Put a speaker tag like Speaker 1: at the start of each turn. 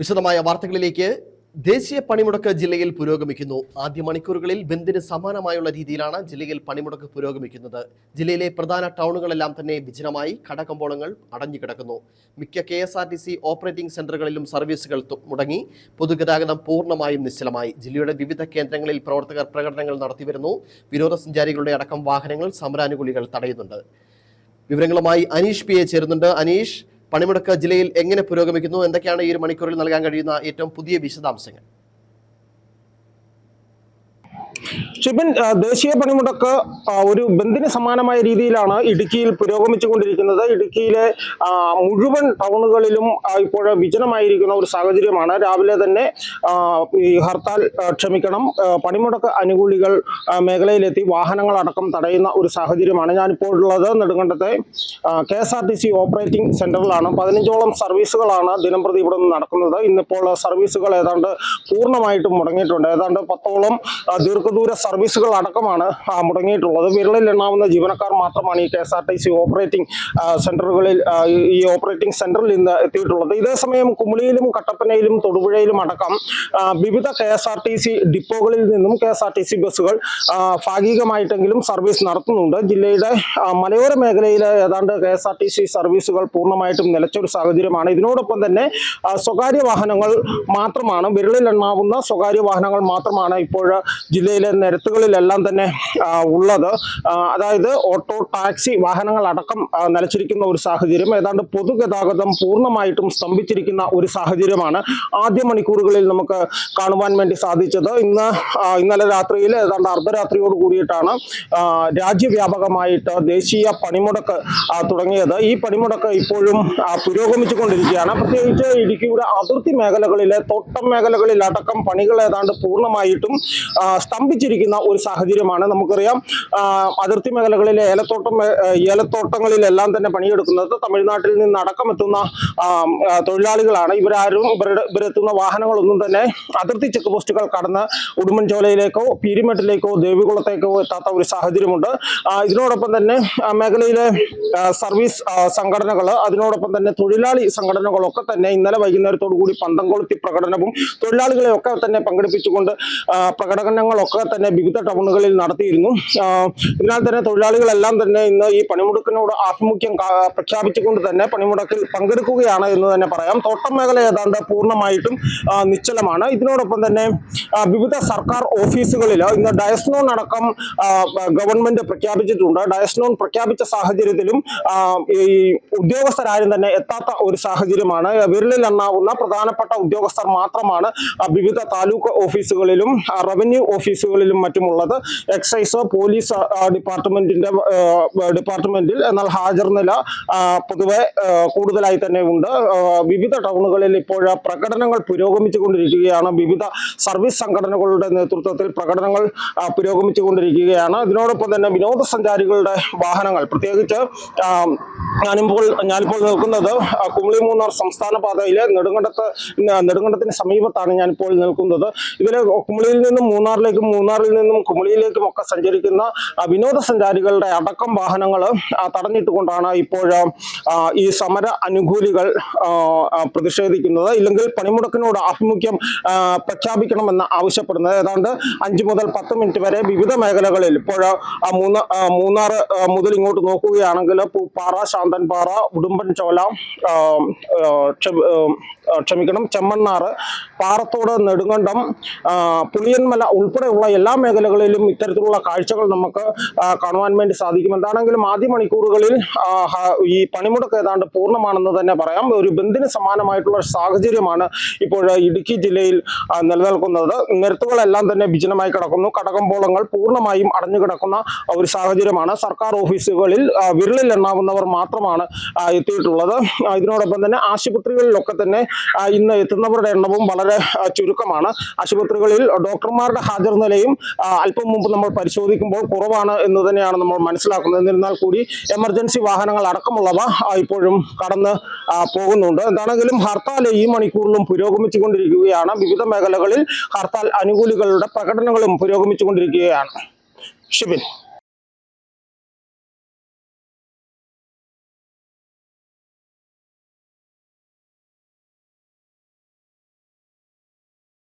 Speaker 1: വിശദമായ വാർത്തകളിലേക്ക് ദേശീയ പണിമുടക്ക് ജില്ലയിൽ പുരോഗമിക്കുന്നു. ആദ്യ മണിക്കൂറുകളിൽ ബന്ദിന് സമാനമായുള്ള രീതിയിലാണ് ജില്ലയിൽ പണിമുടക്ക് പുരോഗമിക്കുന്നത്. ജില്ലയിലെ പ്രധാന ടൗണുകളെല്ലാം തന്നെ വിജനമായി കടകമ്പോളങ്ങൾ അടഞ്ഞുകിടക്കുന്നു. മിക്ക K S R T C operating സെന്ററുകളിലും സർവീസുകൾ മുടങ്ങി. പൊതുഗതാഗതം പൂർണമായും നിശ്ചലമായി. ജില്ലയുടെ വിവിധ കേന്ദ്രങ്ങളിൽ പ്രവർത്തകർ പ്രകടനങ്ങൾ നടത്തിവരുന്നു. വിനോദസഞ്ചാരികളുടെ അടക്കം വാഹനങ്ങൾ സമരാനുകൂലികൾ തടയുന്നുണ്ട്. വിവരങ്ങളുമായി അനീഷ് പി എ ചേരുന്നുണ്ട്. അനീഷ് പണിമുടക്ക് ജില്ലയിൽ എങ്ങനെ പുരോഗമിക്കുന്നു? എന്തൊക്കെയാണ് ഈ ഒരു മണിക്കൂറിൽ നൽകാൻ കഴിയുന്ന ഏറ്റവും പുതിയ വിശദാംശങ്ങൾ?
Speaker 2: ഷിബിൻ ദേശീയ പണിമുടക്ക് ഒരു ബന്ദിന് സമാനമായ രീതിയിലാണ് ഇടുക്കിയിൽ പുരോഗമിച്ചുകൊണ്ടിരിക്കുന്നത്. ഇടുക്കിയിലെ മുഴുവൻ ടൗണുകളിലും ഇപ്പോൾ വിജനമായിരിക്കുന്ന ഒരു സാഹചര്യമാണ്. രാവിലെ തന്നെ ഈ ഹർത്താൽ ക്ഷമിക്കണം. പണിമുടക്ക് അനുകൂലികൾ മേഖലയിലെത്തി മേഖലയിലെത്തി വാഹനങ്ങളടക്കം തടയുന്ന ഒരു സാഹചര്യമാണ് ഞാനിപ്പോൾ ഉള്ളത് നെടുങ്കണ്ടത്തെ. K S R T C operating സെന്ററിലാണ്. പതിനഞ്ചോളം സർവീസുകളാണ് ദിനംപ്രതി ഇവിടെ നിന്ന് നടക്കുന്നത്. ഇന്നിപ്പോൾ സർവീസുകൾ ഏതാണ്ട് പൂർണമായിട്ടും മുടങ്ങിയിട്ടുണ്ട്. ഏതാണ്ട് പത്തോളം ദീർഘദൂര സർവീസുകൾ അടക്കമാണ് മുടങ്ങിയിട്ടുള്ളത്. വിരളിൽ എണ്ണാവുന്ന ജീവനക്കാർ മാത്രമാണ് ഈ K S R T C operating സെന്ററുകളിൽ ഈ- ഓപ്പറേറ്റിംഗ് സെന്ററിൽ നിന്ന് എത്തിയിട്ടുള്ളത്. ഇതേസമയം കുമളിയിലും കട്ടപ്പനയിലും തൊടുപുഴയിലും അടക്കം വിവിധ K S R T C ഡിപ്പോകളിൽ നിന്നും K S R T C ബസ്സുകൾ ഭാഗികമായിട്ടെങ്കിലും സർവീസ് നടത്തുന്നുണ്ട്. ജില്ലയുടെ മലയോര മേഖലയിലെ ഏതാണ്ട് K S R T C സർവീസുകൾ പൂർണമായിട്ടും നിലച്ചൊരു സാഹചര്യമാണ്. ഇതിനോടൊപ്പം തന്നെ സ്വകാര്യ വാഹനങ്ങൾ മാത്രമാണ് വിരളിലെണ്ണാവുന്ന സ്വകാര്യ വാഹനങ്ങൾ മാത്രമാണ് ഇപ്പോൾ ജില്ലയിലെ നിരത്തുകളിലെല്ലാം തന്നെ ഉള്ളത്. അതായത് ഓട്ടോ ടാക്സി വാഹനങ്ങൾ അടക്കം നിലച്ചിരിക്കുന്ന ഒരു സാഹചര്യം ഏതാണ്ട് പൊതുഗതാഗതം പൂർണമായിട്ടും സ്തംഭിച്ചിരിക്കുന്ന ഒരു സാഹചര്യമാണ് ആദ്യ മണിക്കൂറുകളിൽ നമുക്ക് കാണുവാൻ വേണ്ടി സാധിച്ചത്. ഇന്ന് ഇന്നലെ രാത്രിയിൽ ഏതാണ്ട് അർദ്ധരാത്രിയോട് കൂടിയിട്ടാണ് രാജ്യവ്യാപകമായിട്ട് ദേശീയ പണിമുടക്ക് തുടങ്ങിയത്. ഈ പണിമുടക്ക് ഇപ്പോഴും പുരോഗമിച്ചുകൊണ്ടിരിക്കുകയാണ്. പ്രത്യേകിച്ച് ഇടുക്കിയുടെ അതിർത്തി മേഖലകളിലെ തോട്ടം മേഖലകളിലടക്കം പണികൾ ഏതാണ്ട് പൂർണമായിട്ടും ആ, സ്തംഭിച്ചിരിക്കുന്ന ഒരു സാഹചര്യമാണ്. നമുക്കറിയാം അതിർത്തി മേഖലകളിലെ ഏലത്തോട്ടം ഏലത്തോട്ടങ്ങളിലെല്ലാം തന്നെ പണിയെടുക്കുന്നത് തമിഴ്നാട്ടിൽ നിന്ന് അടക്കമെത്തുന്ന തൊഴിലാളികളാണ്. ഇവരാരും ഇവരുടെ ഇവരെത്തുന്ന വാഹനങ്ങളൊന്നും തന്നെ അതിർത്തി ചെക്ക് പോസ്റ്റുകൾ കടന്ന് ഉടുമ്പൻചോലയിലേക്കോ പീരിമെട്ടിലേക്കോ ദേവികുളത്തേക്കോ എത്താത്ത ഒരു സാഹചര്യമുണ്ട്. ഇതിനോടൊപ്പം തന്നെ മേഖലയിലെ സർവീസ് സംഘടനകൾ അതിനോടൊപ്പം തന്നെ തൊഴിലാളി സംഘടനകളൊക്കെ തന്നെ ഇന്നലെ വൈകുന്നേരത്തോടു കൂടി പന്തം കൊളുത്തി പ്രകടനവും തൊഴിലാളികളെ ഒക്കെ തന്നെ പങ്കെടുപ്പിച്ചുകൊണ്ട് പ്രകടനങ്ങളൊക്കെ തന്നെ വിവിധ ടൗണുകളിൽ നടത്തിയിരുന്നു. ആ, ഇതിനാൽ തന്നെ തൊഴിലാളികളെല്ലാം തന്നെ ഇന്ന് ഈ പണിമുടക്കിനോട് ആഭിമുഖ്യം പ്രഖ്യാപിച്ചുകൊണ്ട് തന്നെ പണിമുടക്കിൽ പങ്കെടുക്കുകയാണ് എന്ന് തന്നെ പറയാം. തോട്ടം മേഖല ഏതാണ്ട് പൂർണമായിട്ടും നിശ്ചലമാണ്. ഇതിനോടൊപ്പം തന്നെ വിവിധ സർക്കാർ ഓഫീസുകളിൽ ഇന്ന് ഡയസ്നോൺ അടക്കം ഗവൺമെന്റ് പ്രഖ്യാപിച്ചിട്ടുണ്ട്. ഡയസ്നോൺ പ്രഖ്യാപിച്ച സാഹചര്യത്തിലും ഈ ഉദ്യോഗസ്ഥരാരും തന്നെ എത്താത്ത ഒരു സാഹചര്യമാണ്. വിരലിൽ എണ്ണാവുന്ന പ്രധാനപ്പെട്ട ഉദ്യോഗസ്ഥർ മാത്രമാണ് വിവിധ താലൂക്ക് ഓഫീസുകളിലും റവന്യൂ ഓഫീസുകളിലും മറ്റുമുള്ളത്. എക്സൈസോ പോലീസ് ഡിപ്പാർട്ട്മെന്റിന്റെ ഡിപ്പാർട്ട്മെന്റിൽ എന്നാൽ ഹാജർ നില പൊതുവെ കൂടുതലായി തന്നെ ഉണ്ട്. വിവിധ ടൗണുകളിൽ ഇപ്പോൾ പ്രകടനങ്ങൾ പുരോഗമിച്ചുകൊണ്ടിരിക്കുകയാണ്. വിവിധ സർവീസ് സംഘടനകളുടെ നേതൃത്വത്തിൽ പ്രകടനങ്ങൾ പുരോഗമിച്ചുകൊണ്ടിരിക്കുകയാണ്. ഇതിനോടൊപ്പം തന്നെ വിനോദസഞ്ചാരികളുടെ വാഹനങ്ങൾ. പ്രത്യേകിച്ച് ഞാനിപ്പോൾ ഞാനിപ്പോൾ നിൽക്കുന്നത് കുമളി മൂന്നാർ സംസ്ഥാന പാതയിലെ നെടുങ്കണ്ടത്ത് നെടുങ്കണ്ടത്തിന് സമീപത്താണ് ഞാനിപ്പോൾ നിൽക്കുന്നത്. ഇതിൽ കുമളിയിൽ നിന്നും മൂന്നാറിലേക്കും മൂന്നാറിൽ നിന്നും കുമളിയിലേക്കും ഒക്കെ സഞ്ചരിക്കുന്ന വിനോദസഞ്ചാരികളുടെ അടക്കം വാഹനങ്ങൾ തടഞ്ഞിട്ടുകൊണ്ടാണ് ഇപ്പോൾ ഈ സമര അനുകൂലികൾ പ്രതിഷേധിക്കുന്നത്. ഇല്ലെങ്കിൽ പണിമുടക്കിനോട് ആഭിമുഖ്യം പ്രഖ്യാപിക്കണമെന്ന് ആവശ്യപ്പെടുന്നത്. ഏതാണ്ട് അഞ്ച് മുതൽ പത്ത് മിനിറ്റ് വരെ വിവിധ മേഖലകളിൽ ഇപ്പോൾ മൂന്ന മൂന്നാർ മുതൽ ഇങ്ങോട്ട് നോക്കുകയാണെങ്കിൽ പൂപ്പാറ ശാന്തൻപാറ ഉടുമ്പൻചോല ചോല ക്ഷമിക്കണം. ചെമ്മണ്ണാറ് പാറത്തോട് നെടുങ്കണ്ടം പുളിയന്മല ഉൾപ്പെടെയുള്ള എല്ലാ മേഖലകളിലും ഇത്തരത്തിലുള്ള കാഴ്ചകൾ നമുക്ക് കാണുവാൻ വേണ്ടി സാധിക്കും. എന്താണെങ്കിലും ആദ്യ മണിക്കൂറുകളിൽ ഈ പണിമുടക്ക് ഏതാണ്ട് പൂർണമാണെന്ന് തന്നെ പറയാം. ഒരു ബന്ദിന് സമാനമായിട്ടുള്ള സാഹചര്യമാണ് ഇപ്പോൾ ഇടുക്കി ജില്ലയിൽ നിലനിൽക്കുന്നത്. നിരത്തുകളെല്ലാം തന്നെ വിജനമായി കിടക്കുന്നു. കടകമ്പോളങ്ങൾ പൂർണമായും അടഞ്ഞു കിടക്കുന്ന ഒരു സാഹചര്യമാണ്. സർക്കാർ ഓഫീസുകളിൽ വിരളിൽ എണ്ണാവുന്നവർ മാത്രമാണ് എത്തിയിട്ടുള്ളത്. ഇതിനോടൊപ്പം തന്നെ ആശുപത്രികളിലൊക്കെ തന്നെ ഇന്ന് എത്തുന്നവരുടെ എണ്ണവും വളരെ ചുരുക്കമാണ്. ആശുപത്രികളിൽ ഡോക്ടർമാരുടെ ഹാജർ നിലയും അല്പം മുമ്പ് നമ്മൾ പരിശോധിക്കുമ്പോൾ കുറവാണ് എന്ന് തന്നെയാണ് നമ്മൾ മനസ്സിലാക്കുന്നത്. എന്നിരുന്നാൽ കൂടി എമർജൻസി വാഹനങ്ങൾ അടക്കമുള്ളവ ഇപ്പോഴും കടന്ന് പോകുന്നുണ്ട്. എന്താണെങ്കിലും ഹർത്താൽ ഈ മണിക്കൂറിലും പുരോഗമിച്ചുകൊണ്ടിരിക്കുകയാണ്. വിവിധ മേഖലകളിൽ ഹർത്താൽ അനുകൂലികളുടെ പ്രകടനങ്ങളും പുരോഗമിച്ചുകൊണ്ടിരിക്കുകയാണ്. ഷിബിൻ.